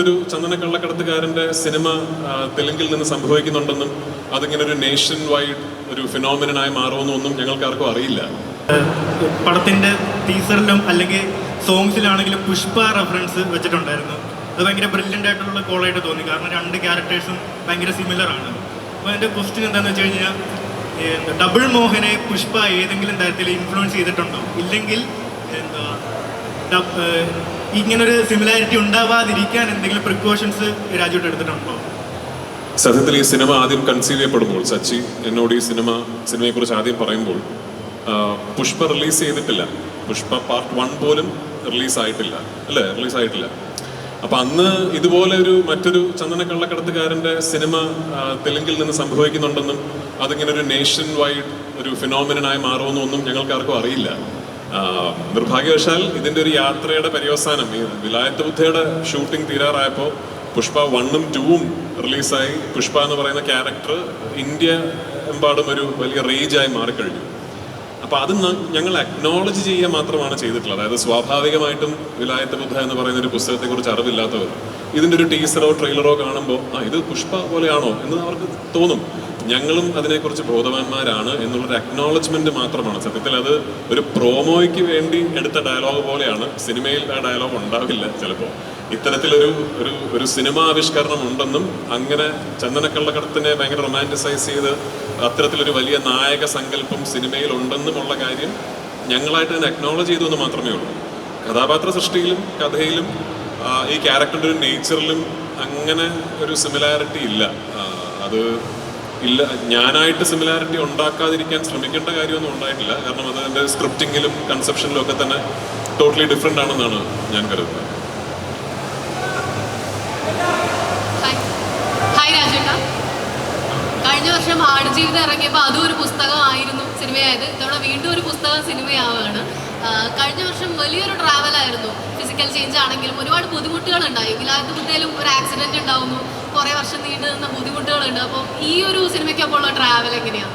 മറ്റൊരു ചന്ദന കള്ളക്കടത്തുകാരന്റെ സിനിമ തെലുങ്കിൽ നിന്ന് സംഭവിക്കുന്നുണ്ടെന്നും അതിങ്ങനെ ഒരു നേഷൻ വൈഡ് ഒരു ഫിനോമിനായി മാറുമെന്നൊന്നും ഞങ്ങൾക്ക് ആർക്കും അറിയില്ല. പടത്തിന്റെ ടീസറിലും അല്ലെങ്കിൽ സോങ്സിലാണെങ്കിലും പുഷ്പ റെഫറൻസ് വെച്ചിട്ടുണ്ടായിരുന്നു. അത് ഭയങ്കര ബ്രില്യന്റ് ആയിട്ടുള്ള കോളായിട്ട് തോന്നി. കാരണം രണ്ട് ക്യാരക്ടേഴ്സും ഭയങ്കര സിമിലർ ആണ്. അപ്പോൾ എന്റെ ക്വസ്റ്റ്യൻ എന്താണെന്ന് വെച്ച് കഴിഞ്ഞാൽ ഡബിൾ മോഹനെ പുഷ്പ ഏതെങ്കിലും തരത്തിൽ ഇൻഫ്ലുവൻസ് ചെയ്തിട്ടുണ്ടോ? ഇല്ലെങ്കിൽ എന്താ ഇങ്ങനൊരു സിമിലാരിറ്റി ഉണ്ടാവാതിരിക്കാൻ എന്തെങ്കിലും പ്രിക്കോഷൻസ് രാജുട്ട് എടുത്തിട്ടുണ്ടോ? സത്യത്തിൽ ഈ സിനിമ ആദ്യം കൺസീവ് ചെയ്യപ്പെടുമ്പോൾ സച്ചി എന്നോട് ഈ സിനിമ സിനിമയെക്കുറിച്ച് ആദ്യം പറയുമ്പോൾ പുഷ്പ റിലീസ് ചെയ്തിട്ടില്ല. പുഷ്പ പാർട്ട് വൺ പോലും റിലീസ് ആയിട്ടില്ല. അല്ലേ? റിലീസ് ആയിട്ടില്ല. അപ്പൊ അന്ന് ഇതുപോലെ ഒരു മറ്റൊരു ചന്ദന കള്ളക്കടത്തുകാരന്റെ സിനിമ തെലുങ്കിൽ നിന്ന് സംഭവിക്കുന്നുണ്ടെന്നും അതിങ്ങനെ ഒരു നേഷൻ വൈഡ് ഒരു ഫിനോമിനായി മാറുമെന്നൊന്നും ഞങ്ങൾക്ക് ആർക്കും അറിയില്ല. നിർഭാഗ്യവശാൽ ഇതിന്റെ ഒരു യാത്രയുടെ പര്യവസാനം ഈ വിലായത്ത് ബുദ്ധയുടെ ഷൂട്ടിംഗ് തീരാറായപ്പോൾ പുഷ്പ വണ്ണും ടൂവും റിലീസായി. പുഷ്പ എന്ന് പറയുന്ന ക്യാരക്ടർ ഇന്ത്യ എമ്പാടും ഒരു വലിയ റേജായി മാറിക്കഴിഞ്ഞു. അപ്പം അത് ഞങ്ങൾ അക്നോളജ് ചെയ്യുക മാത്രമാണ് ചെയ്തിട്ടുള്ളത്. അതായത് സ്വാഭാവികമായിട്ടും വിലായത്ത് ബുദ്ധ എന്ന് പറയുന്ന ഒരു പുസ്തകത്തെക്കുറിച്ച് അറിവില്ലാത്തവർ ഇതിന്റെ ഒരു ടീസറോ ട്രെയിലറോ കാണുമ്പോൾ ആ ഇത് പുഷ്പ പോലെയാണോ? എന്ന് അവർക്ക് തോന്നും. ഞങ്ങളും അതിനെക്കുറിച്ച് ബോധവാന്മാരാണ് എന്നുള്ളൊരു അക്നോളജ്മെന്റ് മാത്രമാണ്. സത്യത്തിൽ അത് ഒരു പ്രോമോയ്ക്ക് വേണ്ടി എടുത്ത ഡയലോഗ് പോലെയാണ്. സിനിമയിൽ ആ ഡയലോഗ് ഉണ്ടാവില്ല ചിലപ്പോൾ ഇത്തരത്തിലൊരു ഒരു ഒരു സിനിമാ ആവിഷ്കരണം ഉണ്ടെന്നും അങ്ങനെ ചന്ദനക്കള്ളക്കടത്തിനെ ഭയങ്കര റൊമാന്റിസൈസ് ചെയ്ത് അത്തരത്തിലൊരു വലിയ നായക സങ്കല്പം സിനിമയിൽ ഉണ്ടെന്നുമുള്ള കാര്യം ഞങ്ങളായിട്ട് തന്നെ അക്നോളജ് ചെയ്തു എന്ന് മാത്രമേ ഉള്ളൂ. കഥാപാത്ര സൃഷ്ടിയിലും കഥയിലും ഈ ക്യാരക്ടറിന്റെ ഒരു നേച്ചറിലും അങ്ങനെ ഒരു സിമിലാരിറ്റി ഇല്ല. അത് ഇല്ല ഞാനായിട്ട് സിമിലാരിറ്റി ഉണ്ടാക്കാതിരിക്കാൻ ശ്രമിക്കേണ്ട കാര്യമൊന്നും ഉണ്ടായിട്ടില്ല. കാരണം അത് എന്റെ സ്ക്രിപ്റ്റിങ്ങിലും കൺസെപ്ഷനിലും ഒക്കെ തന്നെ ടോട്ടലി ഡിഫറെന്റ് ആണെന്നാണ് ഞാൻ കരുതുന്നത്. കഴിഞ്ഞ വർഷം ഇറങ്ങിയപ്പോൾ അതും ഒരു പുസ്തകമായിരുന്നു സിനിമയായത്. ഇതോടെ വീണ്ടും ഒരു പുസ്തകം സിനിമയാവുകയാണ്. കഴിഞ്ഞ വർഷം വലിയൊരു ട്രാവൽ ആയിരുന്നു. ഫിസിക്കൽ ചേഞ്ച് ആണെങ്കിലും ഒരുപാട് ബുദ്ധിമുട്ടുകൾ ഉണ്ടായി വിലായത്ത് ബുദ്ധയിലും ഒരു ആക്സിഡന്റ് ഉണ്ടാവുന്നു. കുറേ വർഷം നീണ്ടു നിന്ന ബുദ്ധിമുട്ടുകളുണ്ട്. അപ്പോൾ ഈ ഒരു സിനിമയ്ക്കൊപ്പമുള്ള ട്രാവൽ എങ്ങനെയാണ്?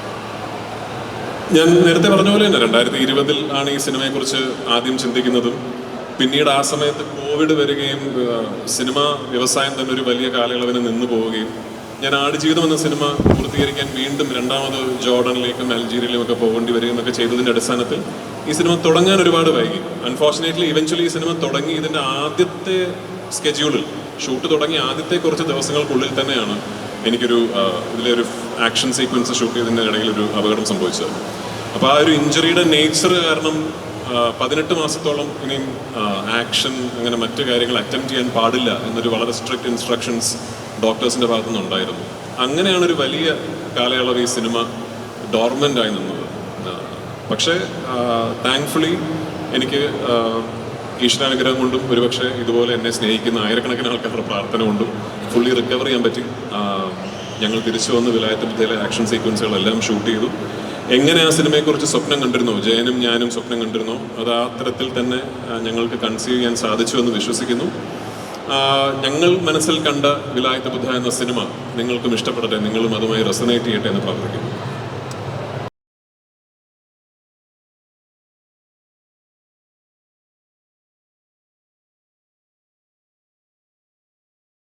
ഞാൻ നേരത്തെ പറഞ്ഞ പോലെ തന്നെ രണ്ടായിരത്തി ഇരുപതിൽ ആണ് ഈ സിനിമയെക്കുറിച്ച് ആദ്യം ചിന്തിക്കുന്നതും. പിന്നീട് ആ സമയത്ത് കോവിഡ് വരികയും സിനിമ വ്യവസായം തന്നെ ഒരു വലിയ കാലയളവിന് നിന്നു പോവുകയും ഞാൻ ആടുജീവിതം എന്ന സിനിമ പൂർത്തീകരിക്കാൻ വീണ്ടും രണ്ടാമത് ജോർഡനിലേക്കും അൽജീരിയയിലും ഒക്കെ പോകേണ്ടി വരികയും ഒക്കെ ചെയ്തതിന്റെ അടിസ്ഥാനത്തിൽ ഈ സിനിമ തുടങ്ങാൻ ഒരുപാട് വൈകി. അൺഫോർച്ചുനേറ്റ്ലി ഇവൻച്വലി ഈ സിനിമ തുടങ്ങി ഇതിന്റെ ആദ്യത്തെ സ്കെഡ്യൂളിൽ ഷൂട്ട് തുടങ്ങി ആദ്യത്തെ കുറച്ച് ദിവസങ്ങൾക്കുള്ളിൽ തന്നെയാണ് എനിക്കൊരു ഇതിലെ ഒരു ആക്ഷൻ സീക്വൻസ് ഷൂട്ട് ചെയ്തതിന്റെ ഇടയിൽ ഒരു അപകടം സംഭവിച്ചത്. അപ്പോൾ ആ ഒരു ഇഞ്ചുറിയുടെ നേച്ചർ കാരണം പതിനെട്ട് മാസത്തോളം ഇനിയും ആക്ഷൻ അങ്ങനെ മറ്റു കാര്യങ്ങൾ അറ്റംപ്റ്റ് ചെയ്യാൻ പാടില്ല എന്നൊരു വളരെ സ്ട്രിക്റ്റ് ഇൻസ്ട്രക്ഷൻസ് ഡോക്ടേഴ്സിന്റെ ഭാഗത്തു നിന്നുണ്ടായിരുന്നു അങ്ങനെയാണ് ഒരു വലിയ കാലയളവ് ഈ സിനിമ ഡോർമെന്റ് ആയി നിന്നത്. പക്ഷേ താങ്ക്ഫുള്ളി എനിക്ക് ഈശ്വരാനുഗ്രഹം കൊണ്ടും ഒരുപക്ഷെ ഇതുപോലെ എന്നെ സ്നേഹിക്കുന്ന ആയിരക്കണക്കിന് ആൾക്കാരുടെ പ്രാർത്ഥന കൊണ്ടും ഫുള്ളി റിക്കവർ ചെയ്യാൻ പറ്റി. ഞങ്ങൾ തിരിച്ചു വന്ന് വിലായത്തിൽ ബുദ്ധയിലെ ആക്ഷൻ സീക്വൻസുകളെല്ലാം ഷൂട്ട് ചെയ്തു. എങ്ങനെ ആ സിനിമയെക്കുറിച്ച് സ്വപ്നം കണ്ടിരുന്നോ? ജയനും ഞാനും സ്വപ്നം കണ്ടിരുന്നോ? അത് ആ തരത്തിൽ തന്നെ ഞങ്ങൾക്ക് കൺസീവ് ചെയ്യാൻ സാധിച്ചു എന്ന് വിശ്വസിക്കുന്നു. ഞങ്ങൾ മനസ്സിൽ കണ്ട വിലായത്ത് ബുദ്ധ എന്ന സിനിമ നിങ്ങൾക്കും ഇഷ്ടപ്പെടട്ടെ നിങ്ങളും അതുമായി റെസനേറ്റ് ചെയ്യട്ടെ എന്ന് പ്രാർത്ഥിക്കുന്നു.